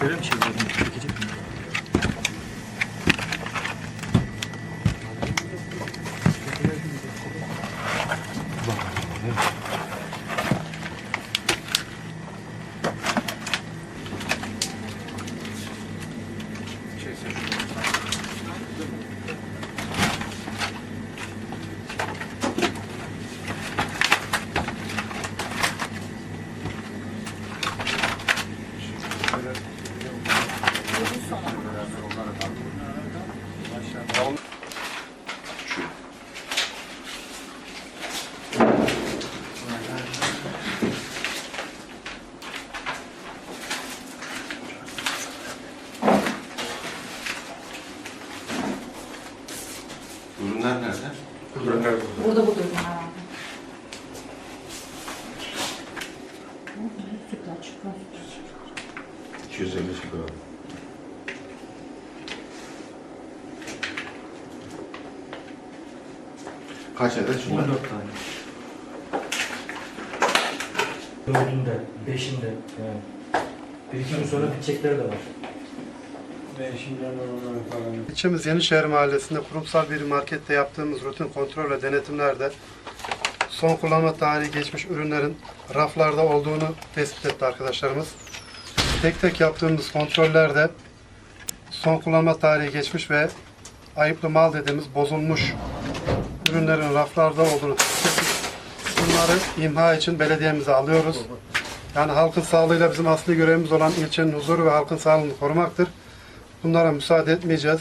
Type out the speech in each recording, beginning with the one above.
Böyle mi çevirelim? Çekecek mi? Ürünler nerede? Ürünler Burada bu ürünler var. Sütlaç, çıkmaz. 250 kilo. Kaç adet şunlar? 14 tane. Dördünde, beşinde yani. Bir iki gün sonra bitecekleri de var. İlçemiz Yenişehir Mahallesi'nde kurumsal bir markette yaptığımız rutin kontrol ve denetimlerde son kullanma tarihi geçmiş ürünlerin raflarda olduğunu tespit etti arkadaşlarımız. Tek tek yaptığımız kontrollerde son kullanma tarihi geçmiş ve ayıplı mal dediğimiz bozulmuş ürünlerin raflarda olduğunu. Bunları imha için belediyemize alıyoruz. Yani halkın sağlığıyla bizim asli görevimiz olan ilçenin huzuru ve halkın sağlığını korumaktır. Bunlara müsaade etmeyeceğiz.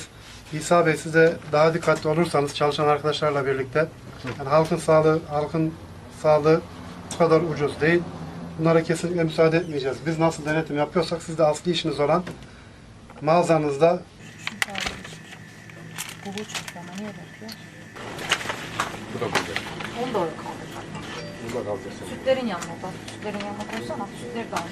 İsa Bey size daha dikkatli olursanız çalışan arkadaşlarla birlikte yani halkın sağlığı halkın sağlığı bu kadar ucuz değil. Bunlara kesinlikle müsaade etmeyeceğiz. Biz nasıl denetim yapıyorsak siz de asli işiniz olan mağazanızda Bu bu niye bakıyor? Bu da burada. Onu da oraya kaldır. Bu da kalacak. Sütlerin yanına bak. Sütlerin yanına koysana. Sütleri de al.